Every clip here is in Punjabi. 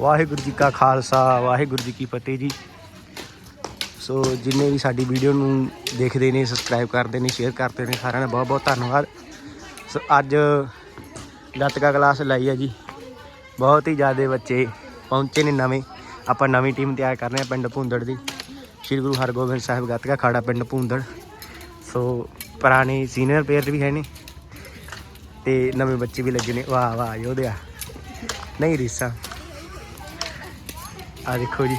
ਵਾਹਿਗੁਰੂ ਜੀ ਕਾ ਖਾਲਸਾ, ਵਾਹਿਗੁਰੂ ਜੀ ਕੀ ਫਤਿਹ ਜੀ। ਸੋ ਜਿੰਨੇ ਵੀ ਸਾਡੀ ਵੀਡੀਓ ਨੂੰ ਦੇਖਦੇ ਨੇ ਸਬਸਕ੍ਰਾਈਬ ਕਰਦੇ ਨੇ ਸ਼ੇਅਰ ਕਰਦੇ ਨੇ, ਸਾਰਿਆਂ ਦਾ ਬਹੁਤ ਬਹੁਤ ਧੰਨਵਾਦ। ਸੋ ਅੱਜ ਗੱਤਕਾ ਕਲਾਸ ਲਾਈ ਹੈ ਜੀ। ਬਹੁਤ ਹੀ ਜ਼ਿਆਦਾ ਬੱਚੇ ਪਹੁੰਚੇ ਨੇ ਨਵੇਂ। ਆਪਾਂ ਨਵੀਂ ਟੀਮ ਤਿਆਰ ਕਰ ਰਹੇ ਹਾਂ ਪਿੰਡ ਭੁੰਦੜ ਦੀ। ਸ਼੍ਰੀ ਗੁਰੂ ਹਰਗੋਬਿੰਦ ਸਾਹਿਬ ਗੱਤਕਾ ਖਾੜਾ ਪਿੰਡ ਭੁੰਦੜ। ਸੋ ਪੁਰਾਣੇ ਸੀਨੀਅਰ ਪਲੇਅਰ ਵੀ ਹੈ ਨੇ। ਤੇ ਨਵੇਂ ਬੱਚੇ ਵੀ ਲੱਗੇ ਨੇ। ਵਾਹ ਵਾਹ, ਯੋਧਿਆ। ਨਹੀਂ, ਰੀਸਾ। ਆ ਦੇਖੋ ਜੀ।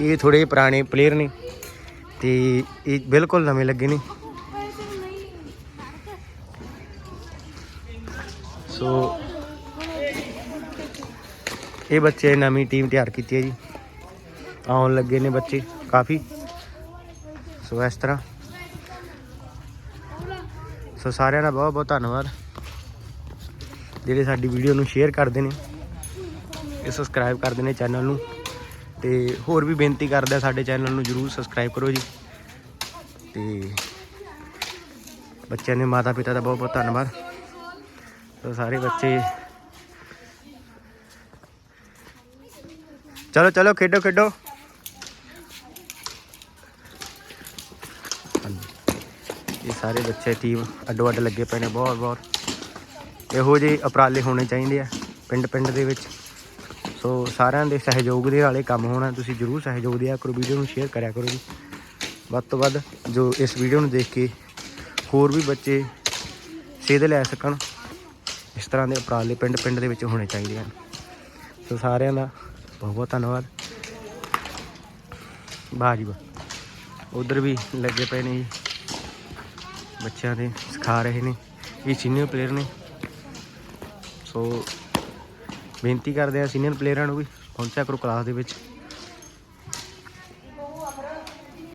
ਇਹ ਥੋੜੇ ਪੁਰਾਣੇ ਪਲੇਅਰ ਨੇ ਤੇ ਇਹ ਬਿਲਕੁਲ ਨਵੇਂ ਲੱਗੇ ਨੇ। ਸੋ ਇਹ ਬੱਚੇ ਨਵੀਂ ਟੀਮ ਤਿਆਰ ਕੀਤੀ ਹੈ ਜੀ। ਆਉਣ ਲੱਗੇ ਨੇ ਬੱਚੇ ਕਾਫੀ। ਸੋ ਇਸ ਤਰ੍ਹਾਂ। ਸੋ ਸਾਰਿਆਂ ਦਾ ਬਹੁਤ ਬਹੁਤ ਧੰਨਵਾਦ। ਜਿਹੜੇ ਸਾਡੀ ਵੀਡੀਓ ਨੂੰ ਸ਼ੇਅਰ ਕਰਦੇ ਨੇ। ਇਹ ਸਬਸਕ੍ਰਾਈਬ ਕਰਦੇ ਨੇ ਚੈਨਲ ਨੂੰ। ਤੇ ਹੋਰ ਵੀ ਬੇਨਤੀ ਕਰਦਾ ਸਾਡੇ ਚੈਨਲ ਨੂੰ ਜਰੂਰ ਸਬਸਕ੍ਰਾਈਬ ਕਰੋ ਜੀ। ਤੇ ਬੱਚਿਆਂ ਦੇ ਮਾਤਾ ਪਿਤਾ ਦਾ ਬਹੁਤ ਬਹੁਤ ਧੰਨਵਾਦ। ਸੋ ਸਾਰੇ ਬੱਚੇ ਚਲੋ ਚਲੋ, ਖੇਡੋ ਖੇਡੋ। ਇਹ ਸਾਰੇ ਬੱਚੇ ਟੀਮ ਅੱਡੋ ਅੱਡ ਲੱਗੇ ਪਏ ਨੇ ਬਹੁਤ ਬਹੁਤ। ਇਹੋ ਜਿਹੇ ਉਪਰਾਲੇ ਹੋਣੇ ਚਾਹੀਦੇ ਆ ਪਿੰਡ ਪਿੰਡ ਦੇ ਵਿੱਚ। ਸੋ ਸਾਰਿਆਂ ਦੇ ਸਹਿਯੋਗ ਦੇ ਵਾਲੇ ਕੰਮ ਹੋਣਾ, ਤੁਸੀਂ ਜਰੂਰ ਸਹਿਯੋਗ ਦਿਆ ਕਰੋ, ਵੀਡੀਓ ਨੂੰ ਸ਼ੇਅਰ ਕਰਿਆ ਕਰੋ ਜੀ। ਵੱਧ ਤੋਂ ਵੱਧ ਜੋ ਇਸ ਵੀਡੀਓ ਨੂੰ ਦੇਖ ਕੇ ਹੋਰ ਵੀ ਬੱਚੇ ਸੇਧ ਲੈ ਸਕਣ, ਇਸ ਤਰ੍ਹਾਂ ਦੇ ਉਪਰਾਲੇ ਪਿੰਡ ਪਿੰਡ ਦੇ ਵਿੱਚ ਹੋਣੇ ਚਾਹੀਦੇ ਹਨ। ਸੋ ਸਾਰਿਆਂ ਦਾ ਬਹੁਤ ਬਹੁਤ ਧੰਨਵਾਦ। ਵਾਹ ਜੀ ਵਾਹ। ਉਧਰ ਵੀ ਲੱਗੇ ਪਏ ਨੇ ਜੀ। ਬੱਚਿਆਂ ਦੇ ਸਿਖਾ ਰਹੇ ਨੇ। ਇਹ ਸੀਨੀਅਰ ਪਲੇਅਰ ਨੇ। ਸੋ ਬੇਨਤੀ ਕਰਦੇ ਆ ਸੀਨੀਅਰ ਪਲੇਅਰਾਂ ਨੂੰ ਵੀ ਪਹੁੰਚਿਆ ਕਰੋ ਕਲਾਸ ਦੇ ਵਿੱਚ।